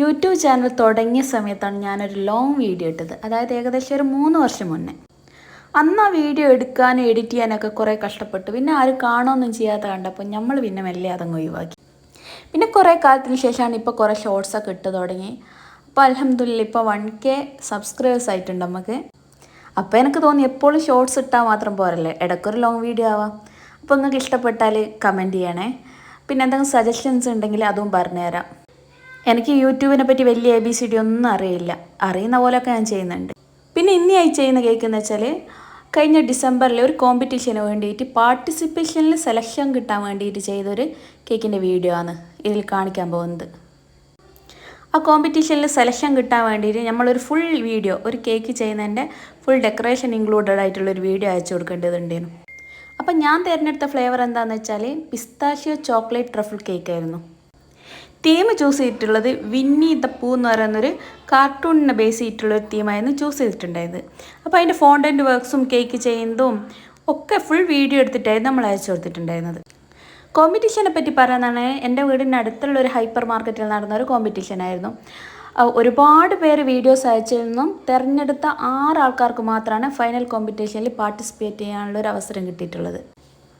YouTube channel തുടങ്ങിയ സമയത്താണ് ഞാനൊരു ലോങ് വീഡിയോ ഇട്ടത്. അതായത് ഏകദേശം ഒരു മൂന്ന് വർഷം മുന്നേ. അന്ന് ആ വീഡിയോ എടുക്കാനും എഡിറ്റ് ചെയ്യാനൊക്കെ കുറേ കഷ്ടപ്പെട്ടു. പിന്നെ ആരും കാണുമൊന്നും ചെയ്യാതെ കണ്ടപ്പോൾ നമ്മൾ പിന്നെ മെല്ലെ അതങ്ങ് ഒഴിവാക്കി. പിന്നെ കുറേ കാലത്തിന് ശേഷമാണ് ഇപ്പോൾ കുറേ ഷോർട്സൊക്കെ ഇട്ട് തുടങ്ങി. അപ്പോൾ അലഹമ്മദില്ല ഇപ്പോൾ വൺ കെ സബ്സ്ക്രൈബേഴ്സ് ആയിട്ടുണ്ട് നമുക്ക് അപ്പോൾ എനിക്ക് തോന്നി എപ്പോഴും ഷോർട്സ് ഇട്ടാൽ മാത്രം പോരല്ലേ? ഇടയ്ക്കൊരു ലോങ് വീഡിയോ ആവാം. അപ്പോൾ നിങ്ങൾക്ക് ഇഷ്ടപ്പെട്ടാൽ കമന്റ് ചെയ്യണേ. പിന്നെ എന്തെങ്കിലും സജഷൻസ് ഉണ്ടെങ്കിൽ അതും പറഞ്ഞുതരാം. എനിക്ക് യൂട്യൂബിനെ പറ്റി വലിയ എ ബി സി ഡി ഒന്നും അറിയില്ല. അറിയുന്ന പോലെയൊക്കെ ഞാൻ ചെയ്യുന്നുണ്ട്. പിന്നെ ഇന്ന് ആയി ചെയ്യുന്ന കേക്ക് എന്ന് വെച്ചാൽ കഴിഞ്ഞ ഡിസംബറിൽ ഒരു കോമ്പറ്റീഷന് വേണ്ടിയിട്ട് പാർട്ടിസിപ്പേഷനിൽ സെലക്ഷൻ കിട്ടാൻ വേണ്ടിയിട്ട് ചെയ്തൊരു കേക്കിന്റെ വീഡിയോ ആണ് ഇതിൽ കാണിക്കാൻ പോകുന്നത്. ആ കോമ്പറ്റീഷനിൽ സെലക്ഷൻ കിട്ടാൻ വേണ്ടിയിട്ട് നമ്മളൊരു ഫുൾ വീഡിയോ ഒരു കേക്ക് ചെയ്യുന്നതിന്റെ ഫുൾ ഡെക്കറേഷൻ ഇൻക്ലൂഡഡ് ആയിട്ടുള്ളൊരു വീഡിയോ അയച്ചു കൊടുക്കേണ്ടതുണ്ടായിരുന്നു അപ്പം ഞാൻ തിരഞ്ഞെടുത്ത ഫ്ലേവർ എന്താണെന്ന് വെച്ചാൽ പിസ്താഷ്യോ ചോക്ലേറ്റ് ട്രഫിൾ കേക്ക് ആയിരുന്നു. തീം ചൂസ് ചെയ്തിട്ടുള്ളത് വിന്നി ദ പൂ എന്ന് പറയുന്നൊരു കാർട്ടൂണിനെ ബേസ് ചെയ്തിട്ടുള്ള ഒരു തീമായിരുന്നു ചൂസ് ചെയ്തിട്ടുണ്ടായത്. അപ്പോൾ അതിന്റെ ഫോണ്ടന്റ് വർക്ക്സും കേക്ക് ചെയ്യുന്നതും ഒക്കെ ഫുൾ വീഡിയോ എടുത്തിട്ടായിരുന്നു നമ്മൾ അയച്ചു കൊടുത്തിട്ടുണ്ടായിരുന്നത്. കോമ്പറ്റീഷനെ പറ്റി പറയുന്നതാണ് എന്റെ വീടിന്റെ അടുത്തുള്ള ഒരു ഹൈപ്പർ മാർക്കറ്റിൽ നടന്ന ഒരു കോമ്പറ്റീഷൻ ആയിരുന്നു. ഒരുപാട് പേര് വീഡിയോസ് അയച്ചിരുന്നും. തിരഞ്ഞെടുത്ത ആറ് ആൾക്കാർക്ക് മാത്രമാണ് ഫൈനൽ കോമ്പറ്റീഷനിൽ പാർട്ടിസിപ്പേറ്റ് ചെയ്യാനുള്ള ഒരു അവസരം കിട്ടിയിട്ടുള്ളത്.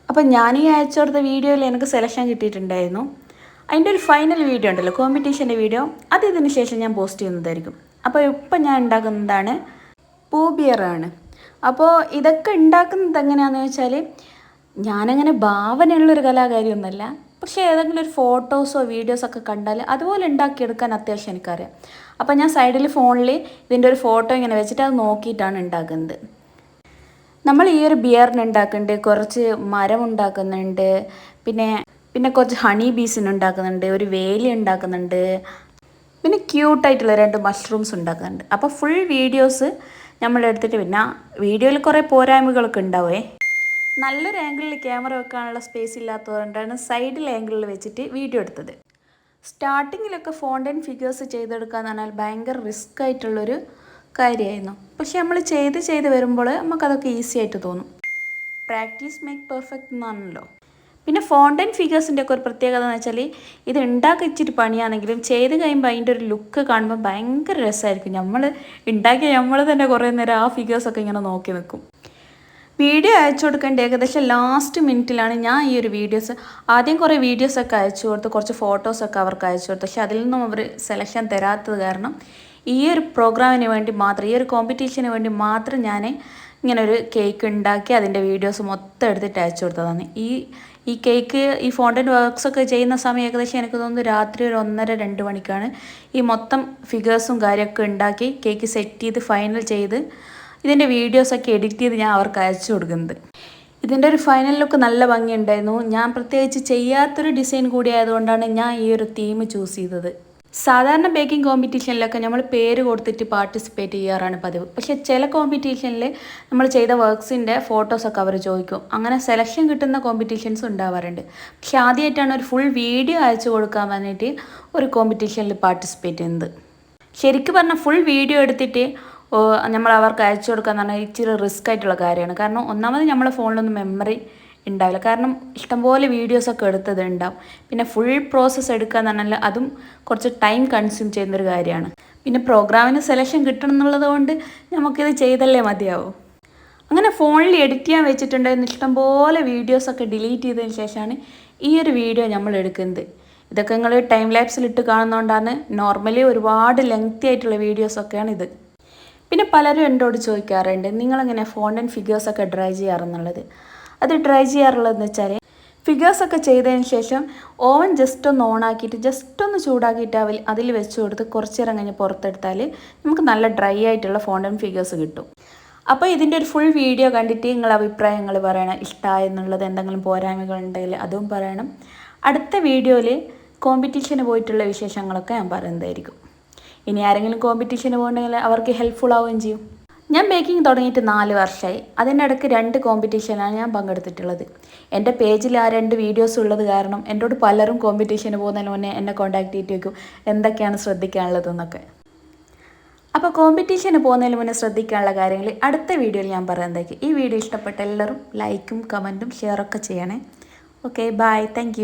അപ്പം ഞാൻ ഈ അയച്ചു കൊടുത്ത വീഡിയോയിൽ എനിക്ക് സെലക്ഷൻ കിട്ടിയിട്ടുണ്ടായിരുന്നു. അതിന്റെ ഒരു ഫൈനൽ വീഡിയോ ഉണ്ടല്ലോ കോമ്പറ്റീഷന്റെ വീഡിയോ അത് ഇതിന് ശേഷം ഞാൻ പോസ്റ്റ് ചെയ്യുന്നതായിരിക്കും. അപ്പോൾ ഇപ്പം ഞാൻ ഉണ്ടാക്കുന്നതാണ് പൂബിയറാണ്. അപ്പോൾ ഇതൊക്കെ ഉണ്ടാക്കുന്നത് എങ്ങനെയാണെന്ന് വെച്ചാൽ ഞാനങ്ങനെ ഭാവനയുള്ളൊരു കലാകാരിയൊന്നുമല്ല. പക്ഷേ ഏതെങ്കിലും ഒരു ഫോട്ടോസോ വീഡിയോസോ ഒക്കെ കണ്ടാൽ അതുപോലെ ഉണ്ടാക്കിയെടുക്കാൻ അത്യാവശ്യം എനിക്കറിയാം. അപ്പോൾ ഞാൻ സൈഡിൽ ഫോണിൽ ഇതിന്റെ ഒരു ഫോട്ടോ ഇങ്ങനെ വെച്ചിട്ട് അത് നോക്കിയിട്ടാണ് ഉണ്ടാക്കുന്നത്. നമ്മൾ ഈ ഒരു ബിയറിന് ഉണ്ടാക്കുന്നുണ്ട് കുറച്ച് മരം ഉണ്ടാക്കുന്നുണ്ട് പിന്നെ പിന്നെ കുറച്ച് ഹണി ബീസിന് ഉണ്ടാക്കുന്നുണ്ട് ഒരു വേലി ഉണ്ടാക്കുന്നുണ്ട്. പിന്നെ ക്യൂട്ടായിട്ടുള്ള രണ്ട് മഷ്റൂംസ് ഉണ്ടാക്കുന്നുണ്ട്. അപ്പോൾ ഫുൾ വീഡിയോസ് നമ്മൾ എടുത്തിട്ട് പിന്നെ വീഡിയോയിൽ കുറേ പോരായ്മകളൊക്കെ ഉണ്ടാവേ നല്ലൊരു ആംഗിളിൽ ക്യാമറ വെക്കാനുള്ള സ്പേസ് ഇല്ലാത്തതുകൊണ്ടാണ് സൈഡിൽ ആംഗിളിൽ വെച്ചിട്ട് വീഡിയോ എടുത്തത്. സ്റ്റാർട്ടിങ്ങിലൊക്കെ ഫോണ്ടൻ ഫിഗേഴ്സ് ചെയ്തെടുക്കുക എന്ന് പറഞ്ഞാൽ ഭയങ്കര റിസ്ക് ആയിട്ടുള്ളൊരു കാര്യമായിരുന്നു. പക്ഷെ നമ്മൾ ചെയ്ത് ചെയ്ത് വരുമ്പോൾ നമുക്കതൊക്കെ ഈസി ആയിട്ട് തോന്നും. പ്രാക്ടീസ് മേക്ക് പെർഫെക്റ്റ് എന്നാണല്ലോ പിന്നെ ഫോണ്ടൻ ഫിഗേഴ്സിന്റെ ഒക്കെ ഒരു പ്രത്യേകത എന്ന് വെച്ചാൽ ഇത് ഉണ്ടാക്കി ഇച്ചിരി പണിയാണെങ്കിലും ചെയ്ത് കഴിയുമ്പോൾ അതിന്റെ ഒരു ലുക്ക് കാണുമ്പോൾ ഭയങ്കര രസമായിരിക്കും നമ്മൾ ഉണ്ടാക്കിയ നമ്മൾ തന്നെ കുറേ നേരം ആ ഫിഗേഴ്സൊക്കെ ഇങ്ങനെ നോക്കി നിൽക്കും വീഡിയോ അയച്ചു കൊടുക്കേണ്ട ഏകദേശം ലാസ്റ്റ് മിനിറ്റിലാണ് ഞാൻ ഈ ഒരു വീഡിയോസ് ആദ്യം കുറേ വീഡിയോസൊക്കെ അയച്ചു കൊടുത്ത്. കുറച്ച് ഫോട്ടോസൊക്കെ അവർക്ക് അയച്ചു കൊടുത്തു. പക്ഷെ അതിൽ നിന്നും അവർ സെലക്ഷൻ തരാത്തത് കാരണം ഈ ഒരു പ്രോഗ്രാമിന് വേണ്ടി മാത്രം ഈ ഒരു കോമ്പറ്റീഷന് വേണ്ടി മാത്രം ഞാൻ ഇങ്ങനെ ഒരു കേക്ക് ഉണ്ടാക്കി അതിന്റെ വീഡിയോസ് മൊത്തം എടുത്തിട്ട് അയച്ചു കൊടുത്തതാണ്. ഈ ഈ കേക്ക് ഈ ഫോണ്ടൻ വർക്ക്സ് ഒക്കെ ചെയ്യുന്ന സമയം ഏകദേശം എനിക്ക് തോന്നുന്നു രാത്രി ഒരു ഒന്നര രണ്ട് മണിക്കാണ്. ഈ മൊത്തം ഫിഗേഴ്സും കാര്യമൊക്കെ ഉണ്ടാക്കി കേക്ക് സെറ്റ് ചെയ്ത് ഫൈനൽ ചെയ്ത് ഇതിന്റെ വീഡിയോസൊക്കെ എഡിറ്റ് ചെയ്ത് ഞാൻ അവർക്ക് അയച്ചു കൊടുക്കുന്നത്. ഇതിന്റെ ഒരു ഫൈനൽ ലുക്ക് നല്ല ഭംഗിയുണ്ടായിരുന്നു. ഞാൻ പ്രത്യേകിച്ച് ചെയ്യാത്തൊരു ഡിസൈൻ കൂടി ആയതുകൊണ്ടാണ് ഞാൻ ഈ ഒരു തീം ചൂസ് ചെയ്തത്. സാധാരണ ബേക്കിംഗ് കോമ്പറ്റീഷനിലൊക്കെ നമ്മൾ പേര് കൊടുത്തിട്ട് പാർട്ടിസിപ്പേറ്റ് ചെയ്യാറാണ് പതിവ്. പക്ഷേ ചില കോമ്പറ്റീഷനിൽ നമ്മൾ ചെയ്ത വർക്ക്സിന്റെ ഫോട്ടോസൊക്കെ അവർ ചോദിക്കും. അങ്ങനെ സെലക്ഷൻ കിട്ടുന്ന കോമ്പറ്റീഷൻസ് ഉണ്ടാവാറുണ്ട്. പക്ഷേ ആദ്യമായിട്ടാണ് ഒരു ഫുൾ വീഡിയോ അയച്ചു കൊടുക്കാൻ വേണ്ടിയിട്ട് ഒരു കോമ്പറ്റീഷനിൽ പാർട്ടിസിപ്പേറ്റ് ചെയ്യുന്നത്. ശരിക്കും പറഞ്ഞാൽ ഫുൾ വീഡിയോ എടുത്തിട്ട് നമ്മൾ അവർക്ക് അയച്ചു കൊടുക്കുക എന്ന് പറഞ്ഞാൽ ഇച്ചിരി റിസ്ക് ആയിട്ടുള്ള കാര്യമാണ്. കാരണം ഒന്നാമത് നമ്മളെ ഫോണിലൊന്നും മെമ്മറി ഉണ്ടാവില്ല. കാരണം ഇഷ്ടംപോലെ വീഡിയോസൊക്കെ എടുത്തത് ഉണ്ടാവും. പിന്നെ ഫുൾ പ്രോസസ്സ് എടുക്കുക എന്ന് പറഞ്ഞാൽ അതും കുറച്ച് ടൈം കൺസ്യൂം ചെയ്യുന്നൊരു കാര്യമാണ്. പിന്നെ പ്രോഗ്രാമിന് സെലക്ഷൻ കിട്ടണം എന്നുള്ളത് കൊണ്ട് നമുക്കിത് ചെയ്തല്ലേ മതിയാവും. അങ്ങനെ ഫോണിൽ എഡിറ്റ് ചെയ്യാൻ വെച്ചിട്ടുണ്ടായിരുന്ന ഇഷ്ടംപോലെ വീഡിയോസൊക്കെ ഡിലീറ്റ് ചെയ്തതിന് ശേഷമാണ് ഈ ഒരു വീഡിയോ നമ്മൾ എടുക്കുന്നത്. ഇതൊക്കെ നിങ്ങൾ ടൈം ലാപ്സിൽ ഇട്ട് കാണുന്നതുകൊണ്ടാണ് നോർമലി ഒരുപാട് ലെങ്തി ആയിട്ടുള്ള വീഡിയോസൊക്കെയാണ് ഇത്. പിന്നെ പലരും എന്നോട് ചോദിക്കാറുണ്ട് നിങ്ങളെങ്ങനെ ഫോണ്ടൻ ഫിഗേഴ്സൊക്കെ ഡ്രൈ ചെയ്യാറെന്നുള്ളത് അത് ട്രൈ ചെയ്യാറുള്ളതെന്ന് വെച്ചാൽ ഫിഗേഴ്സൊക്കെ ചെയ്തതിന് ശേഷം ഓവൻ ജസ്റ്റ് ഒന്ന് ഓണാക്കിയിട്ട് ജസ്റ്റ് ഒന്ന് ചൂടാക്കിയിട്ട് അവൽ അതിൽ വെച്ച് കൊടുത്ത് കുറച്ച് നേരം കഴിഞ്ഞ് പുറത്തെടുത്താൽ നമുക്ക് നല്ല ഡ്രൈ ആയിട്ടുള്ള ഫോണ്ടൻ ഫിഗേഴ്സ് കിട്ടും. അപ്പോൾ ഇതിന്റെ ഒരു ഫുൾ വീഡിയോ കണ്ടിട്ട് നിങ്ങൾ അഭിപ്രായങ്ങൾ പറയണം. ഇഷ്ടമായെന്നുള്ളത് എന്തെങ്കിലും പോരായ്മകൾ ഉണ്ടെങ്കിൽ അതും പറയണം. അടുത്ത വീഡിയോയിൽ കോമ്പറ്റീഷന് പോയിട്ടുള്ള വിശേഷങ്ങളൊക്കെ ഞാൻ പറയുന്നതായിരിക്കും. ഇനി ആരെങ്കിലും കോമ്പറ്റീഷന് പോകണമെങ്കിൽ അവർക്ക് ഹെൽപ്ഫുൾ ആവുകയും ചെയ്യും. ഞാൻ ബേക്കിംഗ് തുടങ്ങിയിട്ട് നാല് വർഷമായി അതിന്റെ ഇടയ്ക്ക് രണ്ട് കോമ്പറ്റീഷനാണ് ഞാൻ പങ്കെടുത്തിട്ടുള്ളത്. എന്റെ പേജിൽ ആ രണ്ട് വീഡിയോസ് ഉള്ളത് കാരണം എന്നോട് പലരും കോമ്പറ്റീഷന് പോകുന്നതിന് മുന്നേ എന്നെ കോൺടാക്ട് ചെയ്തിട്ട് വയ്ക്കും എന്തൊക്കെയാണ് ശ്രദ്ധിക്കാനുള്ളതെന്നൊക്കെ അപ്പോൾ കോമ്പറ്റീഷന് പോകുന്നതിന് മുന്നേ ശ്രദ്ധിക്കാനുള്ള കാര്യങ്ങൾ അടുത്ത വീഡിയോയിൽ ഞാൻ പറയുന്നതായിരിക്കും ഈ വീഡിയോ ഇഷ്ടപ്പെട്ട എല്ലാവരും ലൈക്കും കമന്റും ഷെയറൊക്കെ ചെയ്യണേ. Okay bye thank